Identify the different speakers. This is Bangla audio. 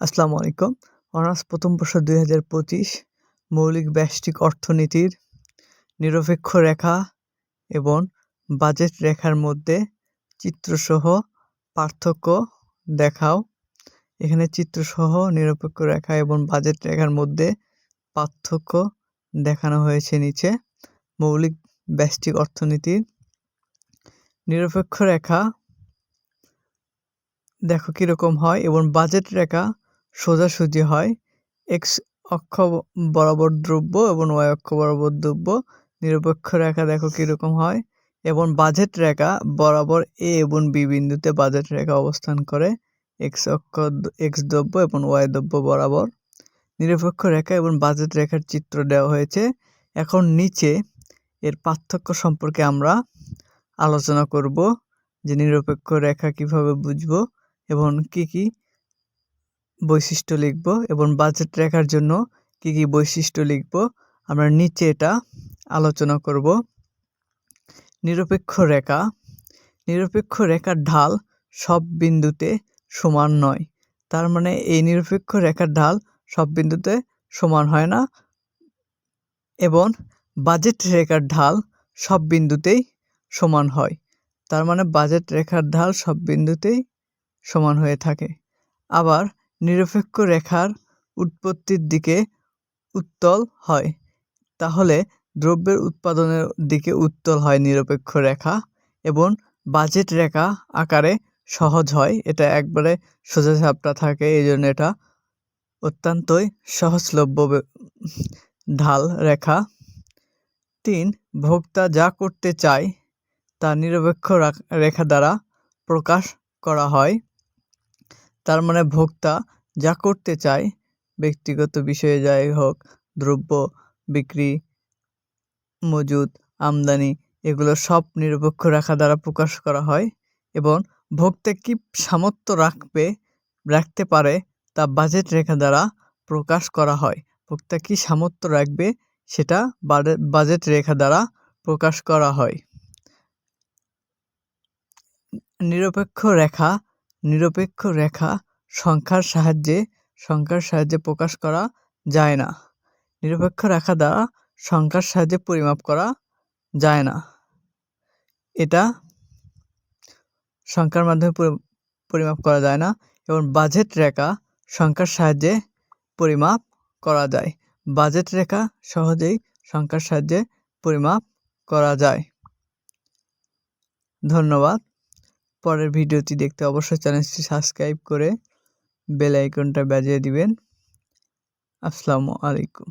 Speaker 1: আসসালামু আলাইকুম। অনার্স প্রথম বর্ষ দুই হাজার পঁচিশ, মৌলিক ব্যষ্টিক অর্থনীতির নিরপেক্ষ রেখা এবং বাজেট রেখার মধ্যে চিত্রসহ পার্থক্য দেখাও। এখানে চিত্রসহ, নিরপেক্ষ রেখা এবং বাজেট রেখার মধ্যে পার্থক্য দেখানো হয়েছে নিচে। মৌলিক ব্যষ্টিক অর্থনীতির নিরপেক্ষ রেখা দেখো কীরকম হয় এবং বাজেট রেখা সোজাসুজি হয়। এক্স অক্ষ বরাবর দ্রব্য এবং ওয়াই অক্ষ বরাবর দ্রব্য। নিরপেক্ষ রেখা দেখো কীরকম হয় এবং বাজেট রেখা বরাবর এ এবং বি বিন্দুতে বাজেট রেখা অবস্থান করে। এক্স অক্ষ এক্স দ্রব্য এবং ওয়াই দ্রব্য বরাবর। নিরপেক্ষ রেখা এবং বাজেট রেখার চিত্র দেওয়া হয়েছে। এখন নিচে এর পার্থক্য সম্পর্কে আমরা আলোচনা করব যে নিরপেক্ষ রেখা কীভাবে বুঝব এবং কি কি বৈশিষ্ট্য লিখব এবং বাজেট রেখার জন্য কি কি বৈশিষ্ট্য লিখব, আমরা নিচে এটা আলোচনা করব। নিরপেক্ষ রেখা, নিরপেক্ষ রেখার ঢাল সব বিন্দুতে সমান নয়, তার মানে এই নিরপেক্ষ রেখার ঢাল সব বিন্দুতে সমান হয় না এবং বাজেট রেখার ঢাল সব বিন্দুতেই সমান হয়, তার মানে বাজেট রেখার ঢাল সব বিন্দুতেই সমান হয়ে থাকে। আবার নিরপেক্ষ রেখার উৎপত্তির দিকে উত্তল হয়। তাহলে দ্রব্যের উৎপাদনের দিকে উত্তল হয় নিরপেক্ষ রেখা এবং বাজেট রেখা আকারে সহজ হয়। এটা একবারে সোজা সাপটা থাকে এই জন্য এটা অত্যন্তই সহজলভ্য ঢাল রেখা। তিন, ভোক্তা যা করতে চায় তা নিরপেক্ষ রেখা দ্বারা প্রকাশ করা হয়। তার মানে ভোক্তা যা করতে চায়, ব্যক্তিগত বিষয়ে যাই হোক, দ্রব্য, বিক্রি, মজুদ, আমদানি, এগুলো সব নিরপেক্ষ রেখা দ্বারা প্রকাশ করা হয় এবং ভোক্তা কী সামর্থ্য রাখবে, রাখতে পারে তা বাজেট রেখা দ্বারা প্রকাশ করা হয়। ভোক্তা কী সামর্থ্য রাখবে, সেটা বাজেট রেখা দ্বারা প্রকাশ করা হয়। নিরপেক্ষ রেখা নিরপেক্ষ রেখা সংখ্যার সাহায্যে সংখ্যার সাহায্যে প্রকাশ করা যায় না। নিরপেক্ষ রেখা দ্বারা সংখ্যার সাহায্যে পরিমাপ করা যায় না। এটা সংখ্যার মাধ্যমে পরিমাপ করা যায় না এবং বাজেট রেখা সংখ্যার সাহায্যে পরিমাপ করা যায়। বাজেট রেখা সহজেই সংখ্যার সাহায্যে পরিমাপ করা যায়। ধন্যবাদ। পরের ভিডিওটি দেখতে অবশ্যই চ্যানেলটি সাবস্ক্রাইব করে বেল আইকনটা বাজিয়ে দিবেন। আসসালামু আলাইকুম।